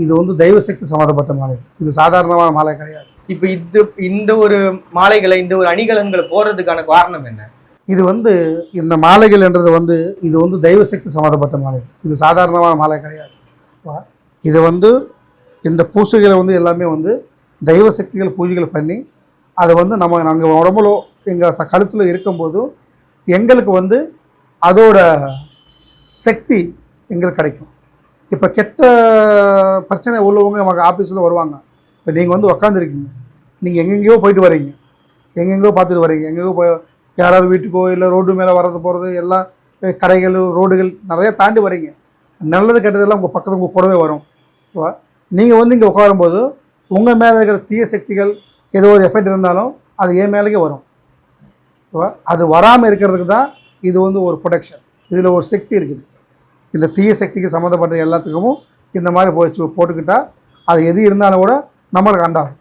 இது வந்து தெய்வ சக்தி சம்மந்தப்பட்ட மாலை. இது சாதாரணமான மாலை கிடையாது. இப்போ இது இந்த ஒரு மாலைகளை இந்த ஒரு அணிகலன்களை போடுறதுக்கான காரணம் என்ன? இது வந்து இந்த மாலைகள் என்றது வந்து இது வந்து தெய்வ சக்தி சம்மந்தப்பட்ட மாலை. இது சாதாரணமான மாலை கிடையாது. இது வந்து இந்த பூசைகளை வந்து எல்லாமே வந்து தெய்வ சக்திகள் பூஜைகள் பண்ணி அதை வந்து நம்ம நாங்கள் உடம்புல எங்கள் கழுத்தில் இருக்கும்போது எங்களுக்கு வந்து அதோட சக்தி எங்களுக்கு கிடைக்கும். இப்போ கெட்ட பிரச்சனை உள்ளவங்க நமக்கு ஆஃபீஸில் வருவாங்க. இப்போ நீங்கள் வந்து உக்காந்துருக்கீங்க. நீங்கள் எங்கெங்கேயோ போயிட்டு வரீங்க. எங்கெங்கேயோ பார்த்துட்டு வரீங்க. எங்கெங்கோ போய் யாராவது வீட்டுக்கோ இல்லை ரோடு மேலே வரது போகிறது எல்லாம் கடைகள் ரோடுகள் நிறையா தாண்டி வரீங்க. நல்லது கெட்டதெல்லாம் உங்கள் பக்கத்து உங்கள் கூடவே வரும். நீங்கள் வந்து இங்கே உட்காரும்போது உங்கள் மேலே இருக்கிற தீய சக்திகள் ஏதோ ஒரு எஃபெக்ட் இருந்தாலும் அது என் மேலேயே வரும். அது வராமல் இருக்கிறதுக்கு தான் இது வந்து ஒரு ப்ரொடெக்ஷன் இதில் ஒரு சக்தி இருக்குது. இந்த தீய சக்திக்கு சம்மந்தப்பட்ட எல்லாத்துக்கும் இந்த மாதிரி போய் போட்டுக்கிட்டால் அது எது இருந்தாலும் கூட நம்மளுக்கு அண்டாகும்.